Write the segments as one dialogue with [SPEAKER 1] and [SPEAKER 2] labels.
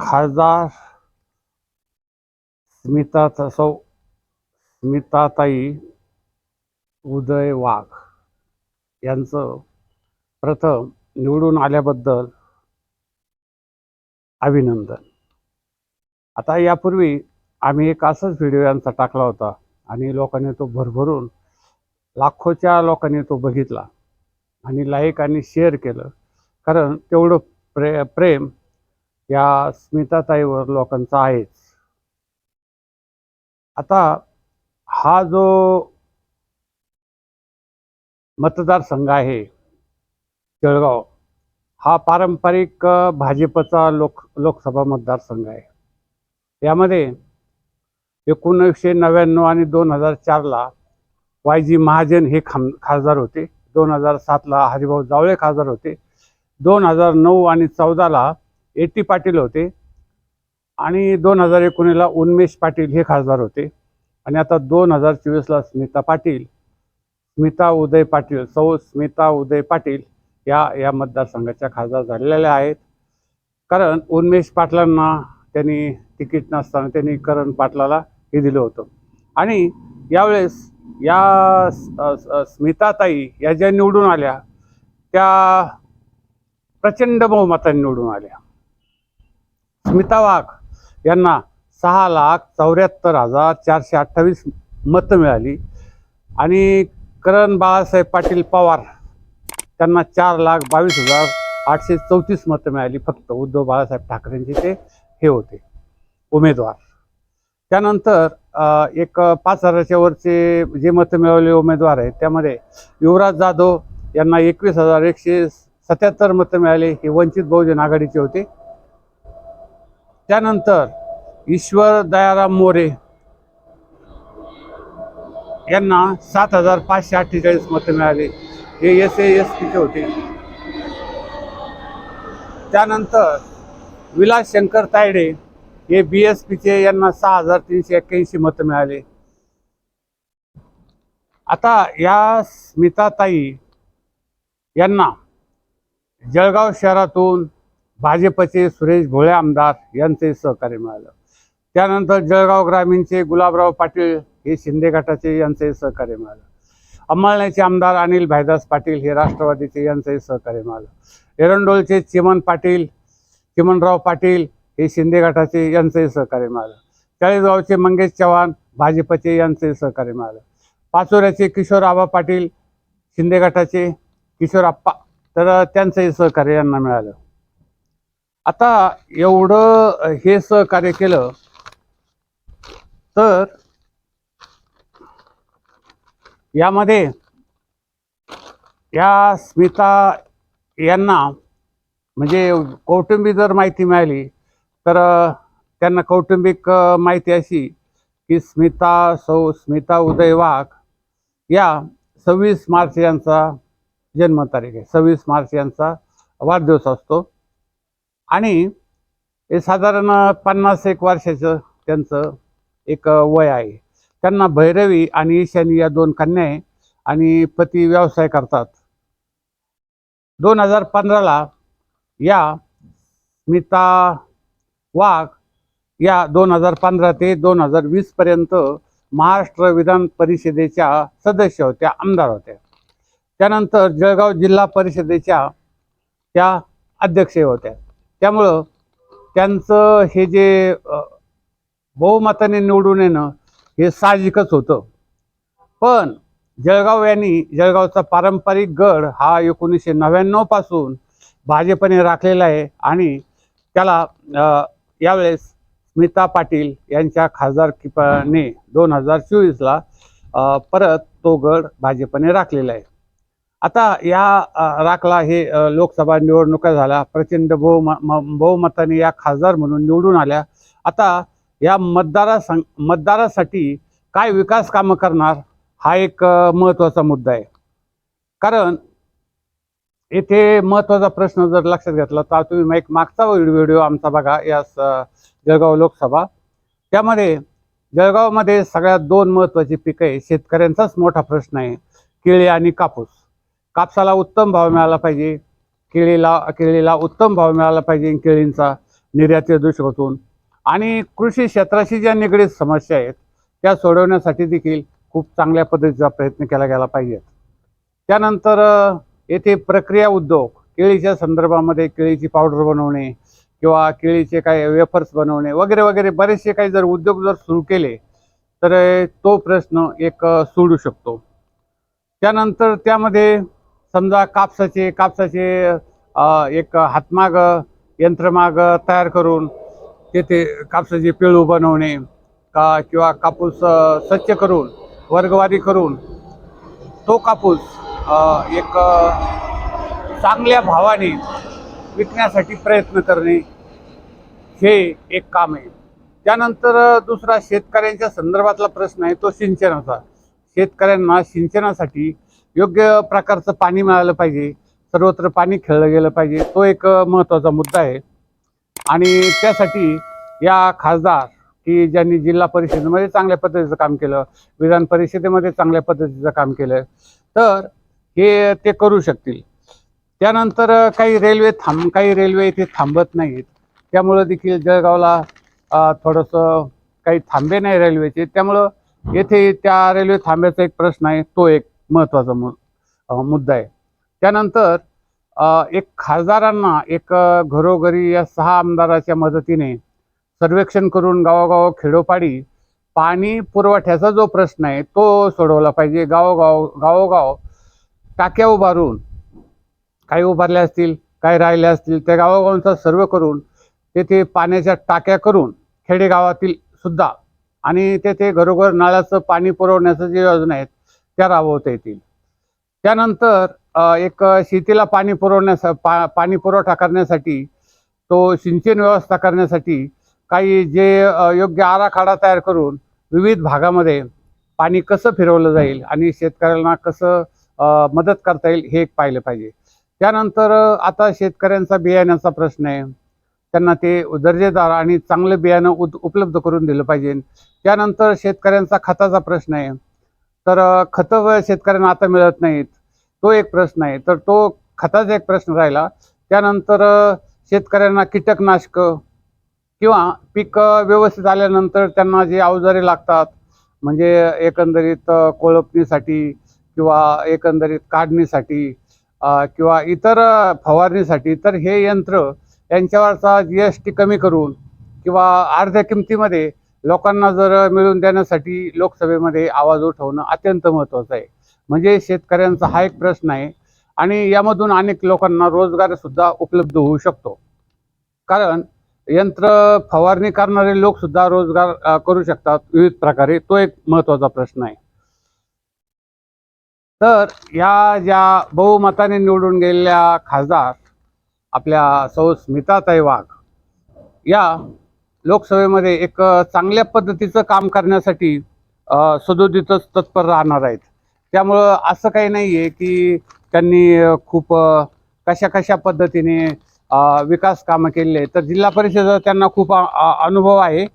[SPEAKER 1] खासदार स्मिता सौ स्मिताताई उदय वाघ यांचं प्रथम निवडून आल्याबद्दल अभिनंदन. आता यापूर्वी आम्ही एक असाच व्हिडिओ यांचा टाकला होता आणि लोकांनी तो भरभरून लाखोच्या लोकांनी तो बघितला आणि लाईक आणि शेअर केलं. कारण तेवढं प्रे प्रेम या स्मिताताईवर लोकांचा आहेच. आता हा जो मतदारसंघ आहे जळगाव हा पारंपरिक भाजपचा लोक लोकसभा मतदारसंघ आहे. यामध्ये एकोणीसशे नव्याण्णव आणि दोन हजार चारला वाय जी महाजन हे खाम खासदार होते. दोन हजार सातला हरिभाऊ जावळे खासदार होते. दोन हजार नऊ आणि चौदाला ए टी पाटील होते. आणि दोन हजार एकोणीसला उन्मेष पाटील हे खासदार होते. आणि आता दोन हजार चोवीसला स्मिता पाटील स्मिता उदय पाटील सौ स्मिता उदय पाटील या या मतदारसंघाच्या खासदार झालेल्या आहेत. कारण उन्मेष पाटलांना त्यांनी तिकीट नसताना त्यांनी करण पाटलाला हे दिलं होतं. आणि यावेळेस या स्मिताताई या ज्या निवडून आल्या त्या प्रचंड बहुमताने निवडून आल्या. स्मिता वाघ यांना सहा लाख चौऱ्याहत्तर हजार चारशे अठ्ठावीस मतं मिळाली. आणि करण बाळासाहेब पाटील पवार त्यांना चार लाख बावीस हजार आठशे चौतीस मतं मिळाली. फक्त उद्धव बाळासाहेब ठाकरेंचे ते हे होते. उमेदवार. त्यानंतर एक पाच हजाराच्या वरचे जे मतं मिळवले उमेदवार आहेत त्यामध्ये युवराज जाधव यांना एकवीस हजार एकशे सत्याहत्तर मतं मिळाले. हे वंचित बहुजन आघाडीचे होते. त्यानंतर ईश्वर दयाराम मोरे यांना सात हजार पाचशे अठ्ठेचाळीस मतं मिळाले. हे एस ए एस पीचे होते. त्यानंतर विलास शंकर तायडे हे बी एस पीचे यांना सहा हजार तीनशे एक्क्याऐंशी मतं मिळाले. आता या स्मिताताई यांना जळगाव शहरातून भाजपचे सुरेश भोळे आमदार यांचे सहकार्य मिळालं. त्यानंतर जळगाव ग्रामीणचे गुलाबराव पाटील हे शिंदे गटाचे यांचे सहकार्य मिळालं. अंमळण्याचे आमदार अनिल भाईदास पाटील हे राष्ट्रवादीचे यांचे सहकार्य मिळालं. एरंडोलचे चिमन पाटील चिमनराव पाटील हे शिंदे गटाचे यांचे सहकार्य मिळालं. चाळीसगावचे मंगेश चव्हाण भाजपचे यांचे सहकार्य मिळालं. पाचोऱ्याचे किशोर आबा पाटील शिंदे गटाचे किशोर आप्पा तर त्यांचंही सहकार्य यांना मिळालं. आता एवढं हे सहकार्य केलं तर यामध्ये या स्मिता यांना म्हणजे कौटुंबिक जर माहिती मिळाली तर त्यांना कौटुंबिक माहिती अशी की स्मिता सौ स्मिता उदय वाघ या सव्वीस मार्च यांचा जन्मतारीख आहे. सव्वीस मार्च यांचा वाढदिवस असतो. आणि हे साधारण पन्नास एक वर्षाचं त्यांचं एक वय आहे. त्यांना भैरवी आणि ईशानी या दोन कन्या आहे आणि पती व्यवसाय करतात. दोन हजार पंधराला या स्मिता वाघ या दोन हजार पंधरा ते दोन हजार वीसपर्यंत महाराष्ट्र विधान परिषदेच्या सदस्य होत्या आमदार होत्या. त्यानंतर जळगाव जिल्हा परिषदेच्या त्या अध्यक्ष होत्या. त्यामुळं त्यांचं हे जे बहुमताने निवडून येणं हे साहजिकच होतं. पण जळगाव यांनी जळगावचा पारंपरिक गड हा एकोणीसशे नव्याण्णवपासून भाजपने राखलेला आहे आणि त्याला यावेळेस स्मिता पाटील यांच्या खासदारकीपणे दोन हजार चोवीसला परत तो गड भाजपने राखलेला आहे. आता या राखला हे लोकसभा निवडणुका झाल्या. प्रचंड बहुम बहुमताने या खासदार म्हणून निवडून आल्या. आता या मतदारा मतदारासाठी काय विकास कामं करणार हा एक महत्त्वाचा मुद्दा आहे. कारण येथे महत्त्वाचा प्रश्न जर लक्षात घेतला तर तुम्ही एक मागचा व्हिडिओ आमचा बघा या जळगाव लोकसभा. त्यामध्ये जळगावमध्ये सगळ्यात दोन महत्त्वाची पिकं आहे. शेतकऱ्यांचाच मोठा प्रश्न आहे. केळी आणि कापूस. कापसाला उत्तम भाव मिळाला पाहिजे. केळीला केळीला उत्तम भाव मिळाला पाहिजे केळींचा निर्यात दृष्टिकोनातून. आणि कृषी क्षेत्राशी ज्या निगडीत समस्या आहेत त्या सोडवण्यासाठी देखील खूप चांगल्या पद्धतीचा प्रयत्न केला गेला पाहिजे. त्यानंतर येथे प्रक्रिया उद्योग केळीच्या संदर्भामध्ये केळीची पावडर बनवणे किंवा केळीचे काही वेफर्स बनवणे वगैरे वगैरे बरेचसे काही जर उद्योग जर सुरू केले तर तो प्रश्न एक सोडू शकतो. त्यानंतर त्यामध्ये समजा कापसाचे कापसाचे एक हातमाग यंत्रमाग तयार करून तेथे कापसाचे पिळू बनवणे का किंवा कापूस स्वच्छ करून वर्गवारी करून तो कापूस एक चांगल्या भावाने विकण्यासाठी प्रयत्न करणे हे एक काम आहे. त्यानंतर दुसरा शेतकऱ्यांच्या संदर्भातला प्रश्न आहे तो सिंचनाचा. शेतकऱ्यांना सिंचनासाठी योग्य प्रकारचं पाणी मिळालं पाहिजे सर्वत्र पाणी खेळलं गेलं पाहिजे तो एक महत्त्वाचा मुद्दा आहे. आणि त्यासाठी या खासदार की ज्यांनी जिल्हा परिषदेमध्ये चांगल्या पद्धतीचं काम केलं विधान परिषदेमध्ये चांगल्या पद्धतीचं काम केलं तर हे ते करू शकतील. त्यानंतर काही रेल्वे थांब काही रेल्वे इथे थांबत नाहीत. त्यामुळं देखील जळगावला थोडंसं काही थांबे नाही रेल्वेचे. त्यामुळं येथे त्या रेल्वे थांब्याचा एक प्रश्न आहे तो एक. महत्त्वाचा मु मुद्दा आहे. त्यानंतर एक खासदारांना एक घरोघरी या सहा आमदाराच्या मदतीने सर्वेक्षण करून गावोगाव खेडोपाडी पाणी पुरवठ्याचा जो प्रश्न आहे तो सोडवला पाहिजे. गावोगाव गावोगाव टाक्या उभारून काही उभारल्या असतील काही राहिल्या असतील त्या गावोगावांचा सर्व करून तेथे पाण्याच्या टाक्या करून खेडेगावातील सुद्धा आणि तेथे घरोघर नळाचं पाणी पुरवण्याचं जे योजना आहेत त्या राबवता येतील. त्यानंतर एक शेतीला पाणी पुरवण्यास पा पाणी पुरवठा करण्यासाठी तो सिंचन व्यवस्था करण्यासाठी काही जे योग्य आराखडा तयार करून विविध भागामध्ये पाणी कसं फिरवलं जाईल आणि शेतकऱ्यांना कसं मदत करता येईल हे एक पाहिलं पाहिजे. त्यानंतर आता शेतकऱ्यांचा बियाण्याचा प्रश्न आहे. त्यांना ते दर्जेदार आणि चांगलं बियाणं उद उपलब्ध करून दिलं पाहिजे. त्यानंतर शेतकऱ्यांचा खताचा प्रश्न आहे. तर खतं शेतकऱ्यांना आता मिळत नाहीत. तो एक प्रश्न आहे. तर तो खताचा एक प्रश्न राहिला. त्यानंतर शेतकऱ्यांना कीटकनाशकं किंवा पीक व्यवस्थित आल्यानंतर त्यांना जे अवजारे लागतात म्हणजे एकंदरीत कोळपणीसाठी किंवा एकंदरीत काढणीसाठी किंवा इतर फवारणीसाठी तर हे यंत्र यांच्यावरचा जी एस टी कमी करून किंवा अर्ध्या किमतीमध्ये लोकांना जर मिळवून देण्यासाठी लोकसभेमध्ये आवाज उठवणं अत्यंत महत्त्वाचं आहे. म्हणजे शेतकऱ्यांचा हा एक प्रश्न आहे. आणि यामधून अनेक लोकांना रोजगारसुद्धा उपलब्ध होऊ शकतो. कारण यंत्र फवारणी करणारे लोक सुद्धा रोजगार करू शकतात. विविध प्रकारे तो एक महत्त्वाचा प्रश्न आहे. तर या ज्या बहुमताने निवडून गेलेल्या खासदार आपल्या सौ स्मिताताई वाघ या लोकसभेमध्ये एक चांगल्या पद्धतीचं काम करण्यासाठी सदोदितच तत्पर राहणार आहेत. त्यामुळं असं काही नाही आहे की त्यांनी खूप कशा कशा पद्धतीने विकास कामं केलेली आहेत. तर जिल्हा परिषदेचा त्यांना खूप अनुभव आहे.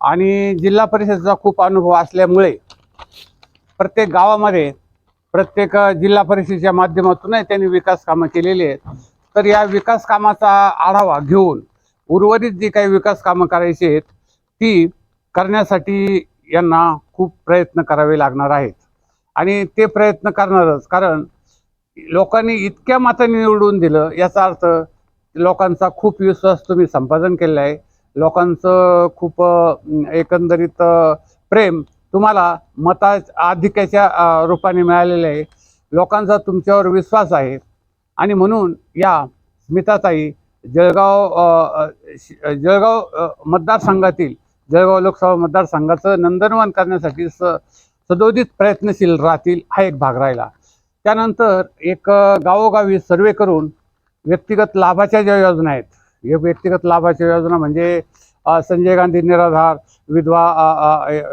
[SPEAKER 1] आणि जिल्हा परिषदेचा खूप अनुभव असल्यामुळे प्रत्येक गावामध्ये प्रत्येक जिल्हा परिषदेच्या माध्यमातूनही त्यांनी विकास कामं केलेली आहेत. तर या विकास कामाचा आढावा घेऊन उर्वरित जी काही विकास कामं करायची आहेत ती करण्यासाठी यांना खूप प्रयत्न करावे लागणार आहेत. आणि ते प्रयत्न करणारच कारण लोकांनी इतक्या मतांनी निवडून दिलं याचा अर्थ लोकांचा खूप विश्वास तुम्ही संपादन केलेला आहे. लोकांचं खूप एकंदरीत प्रेम तुम्हाला मता अधिक्याच्या रूपाने मिळालेलं आहे. लोकांचा तुमच्यावर विश्वास आहे. आणि म्हणून या स्मिताताई जळगाव श- जळगाव मतदारसंघातील जळगाव लोकसभा मतदारसंघाचं नंदनवन करण्यासाठी स सदोदित प्रयत्नशील राहतील हा एक भाग राहिला. त्यानंतर एक गावोगावी सर्वे करून व्यक्तिगत लाभाच्या ज्या योजना आहेत हे व्यक्तिगत लाभाच्या योजना म्हणजे संजय गांधी निराधार विधवा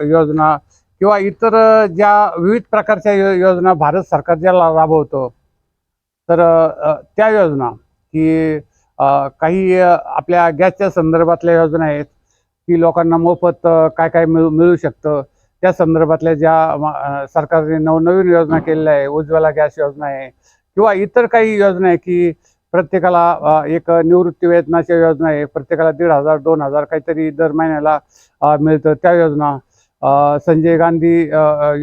[SPEAKER 1] योजना किंवा इतर ज्या विविध प्रकारच्या योजना भारत सरकार ज्याला राबवतं तर त्या योजना की काही आपल्या गॅसच्या संदर्भातल्या योजना आहेत की लोकांना मोफत काय काय मिळू मिळू शकतं. त्या संदर्भातल्या ज्या सरकारने नवनवीन योजना केलेल्या आहे उज्ज्वला गॅस योजना आहे किंवा इतर काही योजना आहे की प्रत्येकाला एक निवृत्ती वेतनाच्या योजना आहे प्रत्येकाला दीड हजार दोन हजार काहीतरी दर महिन्याला मिळतं त्या योजना. संजय गांधी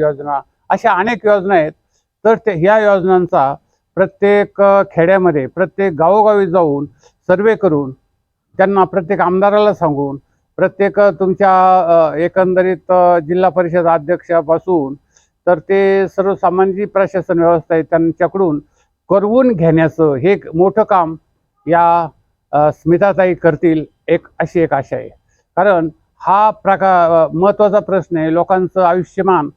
[SPEAKER 1] योजना. अशा अनेक योजना आहेत. तर ते ह्या योजनांचा प्रत्येक खेड्यामध्ये प्रत्येक गावोगावी जाऊन सर्वे करून त्यांना प्रत्येक आमदाराला सांगून प्रत्येक तुमच्या एकंदरीत जिल्हा परिषद अध्यक्षापासून तर ते सर्वसामान्य जी प्रशासन व्यवस्था आहे त्यांच्याकडून करवून घेण्याचं हे एक मोठं काम या स्मिताताई करतील एक अशी एक आशा आहे. कारण हा प्रकार महत्त्वाचा प्रश्न आहे लोकांचं आयुष्यमान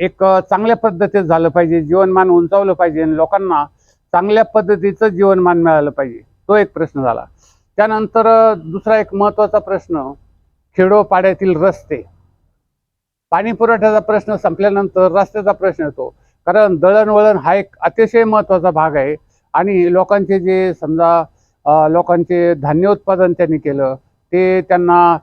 [SPEAKER 1] एक चांगल्या पद्धतीत झालं पाहिजे जीवनमान उंचावलं पाहिजे आणि लोकांना चांगल्या पद्धतीचं जीवनमान मिळालं पाहिजे. तो एक प्रश्न झाला. त्यानंतर दुसरा एक महत्त्वाचा प्रश्न खेडोपाड्यातील रस्ते. पाणी पुरवठ्याचा प्रश्न संपल्यानंतर रस्त्याचा प्रश्न येतो. कारण दळणवळण हा एक अतिशय महत्त्वाचा भाग आहे आणि लोकांचे जे समजा लोकांचे धान्य उत्पादन त्यांनी केलं ते त्यांना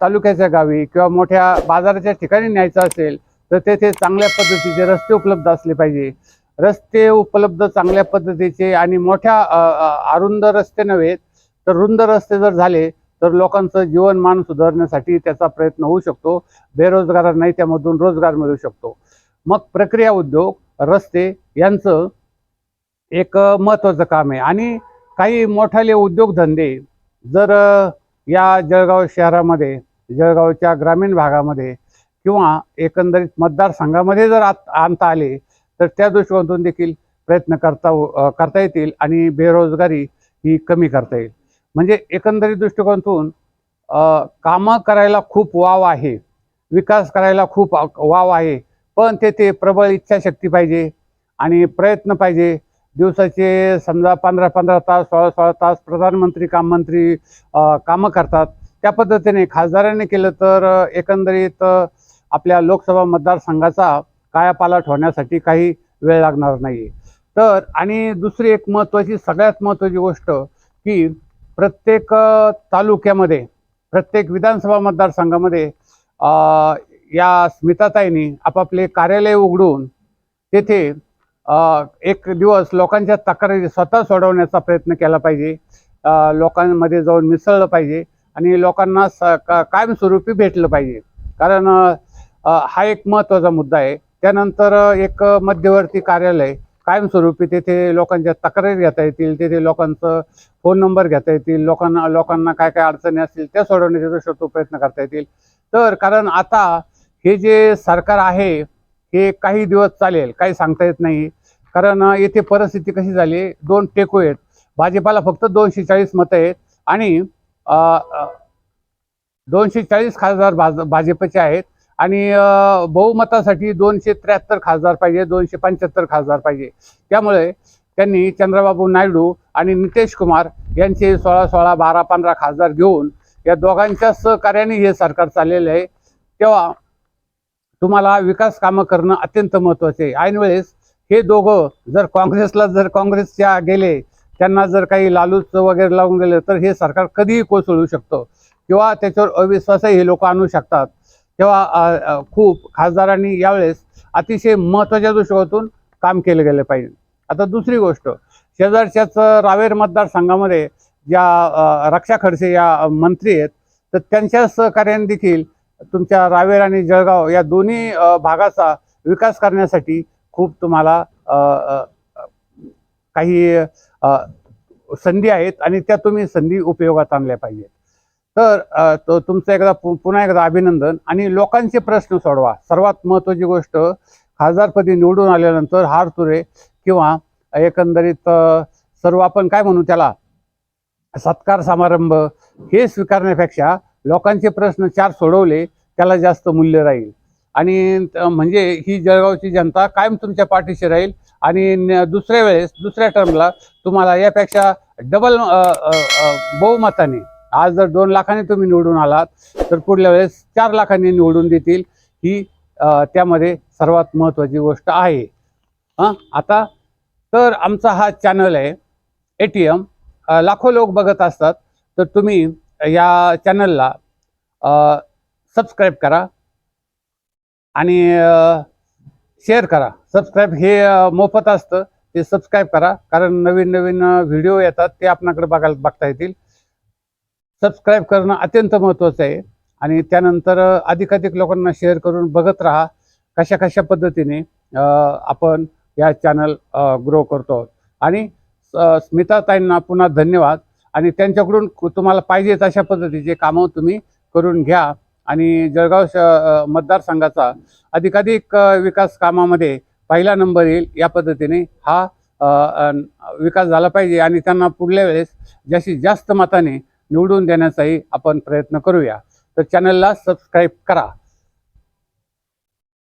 [SPEAKER 1] तालुक्याच्या गावी किंवा मोठ्या बाजाराच्या ठिकाणी न्यायचं असेल तर तेथे चांगल्या पद्धतीचे रस्ते उपलब्ध असले पाहिजे. रस्ते उपलब्ध चांगल्या पद्धतीचे आणि मोठ्या अरुंद रस्ते नव्हे तर रुंद रस्ते जर झाले तर लोकांचं जीवनमान सुधारण्यासाठी त्याचा प्रयत्न होऊ शकतो. बेरोजगारांनाही त्यामधून रोजगार मिळू शकतो. मग प्रक्रिया उद्योग रस्ते यांचं एक महत्त्वाचं काम आहे. आणि काही मोठाले उद्योगधंदे जर या जळगाव शहरामध्ये जळगावच्या ग्रामीण भागामध्ये किंवा एकंदरीत मतदारसंघामध्ये जर आत आणता आले तर त्या दृष्टिकोनातून देखील प्रयत्न करता करता येतील आणि बेरोजगारी ही कमी करता येईल. म्हणजे एकंदरीत दृष्टिकोनातून कामं करायला खूप वाव आहे विकास करायला खूप वाव आहे पण तेथे प्रबळ इच्छाशक्ती पाहिजे आणि प्रयत्न पाहिजे. दिवसाचे समजा पंधरा पंधरा तास सोळा सोळा तास प्रधानमंत्री काम मंत्री कामं करतात. त्या पद्धतीने खासदारांनी केलं तर एकंदरीत आपल्या लोकसभा मतदारसंघाचा कायापालट होण्यासाठी काही वेळ लागणार नाही. तर आणि दुसरी एक महत्त्वाची सगळ्यात महत्त्वाची गोष्ट की प्रत्येक तालुक्यामध्ये प्रत्येक विधानसभा मतदारसंघामध्ये या स्मिताताईंनी आपापले कार्यालय उघडून तेथे एक दिवस लोकांच्या तक्रारी स्वतः सोडवण्याचा प्रयत्न केला पाहिजे. लोकांमध्ये जाऊन मिसळलं पाहिजे आणि लोकांना स कायमस्वरूपी भेटलं पाहिजे. कारण हा एक महत्त्वाचा मुद्दा आहे. त्यानंतर एक मध्यवर्ती कार्यालय कायमस्वरूपी तेथे लोकांच्या तक्रारी घेता येतील तेथे लोकांचं फोन नंबर घेता येतील लोकांना लोकांना काय काय अडचणी असतील त्या सोडवण्याचे दृष्टीतून प्रयत्न करता येतील. तर कारण आता हे जे सरकार आहे हे काही दिवस चालेल काही सांगता येत नाही. कारण येथे परिस्थिती कशी झाली दोन टेको आहेत. भाजपाला फक्त दोनशे चाळीस मतं आहेत आणि दोनशे चाळीस खासदार भाज भाजपचे आहेत. आणि बहुमतासाठी दोनशे त्र्याहत्तर खासदार पाहिजे दोनशे पंच्याहत्तर खासदार पाहिजे. त्यामुळे त्यांनी चंद्रबाबू नायडू आणि नितेश कुमार यांचे सोळा सोळा बारा पंधरा खासदार घेऊन या दोघांच्या सहकार्याने हे सरकार चाललेलं आहे. तेव्हा तुम्हाला विकास कामं करणं अत्यंत महत्त्वाचे आहे. ऐन वेळेस हे दोघं जर काँग्रेसला जर काँग्रेसच्या गेले त्यांना जर काही लालूच वगैरे लावून गेले तर हे सरकार कधीही कोसळू शकतं. किंवा त्याच्यावर अविश्वासही हे लोक आणू शकतात. तेव्हा खूप खासदारांनी यावेळेस अतिशय महत्त्वाच्या दृष्टिकोनातून काम केलं गेलं पाहिजे. आता दुसरी गोष्ट शेजारच्याच रावेर मतदारसंघामध्ये ज्या रक्षा खडसे या मंत्री आहेत तर त्यांच्या सहकार्याने देखील तुमच्या रावेर आणि जळगाव या दोन्ही भागाचा विकास करण्यासाठी खूप तुम्हाला काही संधी आहेत आणि त्या तुम्ही संधी उपयोगात आणल्या पाहिजेत. तर तो तुमचं एकदा पु- पुन्हा एकदा अभिनंदन. आणि लोकांचे प्रश्न सोडवा. सर्वात महत्त्वाची गोष्ट खासदारपदी निवडून आल्यानंतर हार तुरे किंवा एकंदरीत सर्व आपण काय म्हणू त्याला? सत्कार समारंभ हे स्वीकारण्यापेक्षा लोकांचे प्रश्न चार सोडवले त्याला जास्त मूल्य राहील. आणि म्हणजे ही जळगावची जनता कायम तुमच्या पाठीशी राहील. आणि दुसऱ्या वेळेस दुसऱ्या टर्मला तुम्हाला यापेक्षा डबल बहुमताने आज जर दोन लाखांनी तुम्ही निवडून आलात तर पुढल्या वेळेस चार लाखांनी निवडून देतील ही त्यामध्ये सर्वात महत्त्वाची गोष्ट आहे. हां आता तर आमचा हा चॅनल आहे ए टी एम. लाखो लोक बघत असतात तर तुम्ही या चॅनलला सबस्क्राईब करा आणि शेअर करा. सबस्क्राईब हे मोफत असतं ते सबस्क्राईब करा कारण नवीन नवीन व्हिडिओ येतात ते आपणाकडे बघायला बघता येतील. सबस्क्राईब करणं अत्यंत महत्त्वाचं आहे. आणि त्यानंतर अधिकाधिक लोकांना शेअर करून बघत राहा कशा कशा पद्धतीने आपण या चॅनल ग्रो करतो आहोत. आणि स्मिताताईंना पुन्हा धन्यवाद. आणि त्यांच्याकडून तुम्हाला पाहिजे अशा पद्धतीचे कामं तुम्ही करून घ्या. आणि जळगाव श मतदारसंघाचा अधिकाधिक विकास कामामध्ये पहिला नंबर येईल या पद्धतीने हा विकास झाला पाहिजे. आणि त्यांना पुढल्या वेळेस जास्तीत जास्त मताने निवडून देण्याचाही आपण प्रयत्न करूया. तर चॅनलला सबस्क्राईब करा.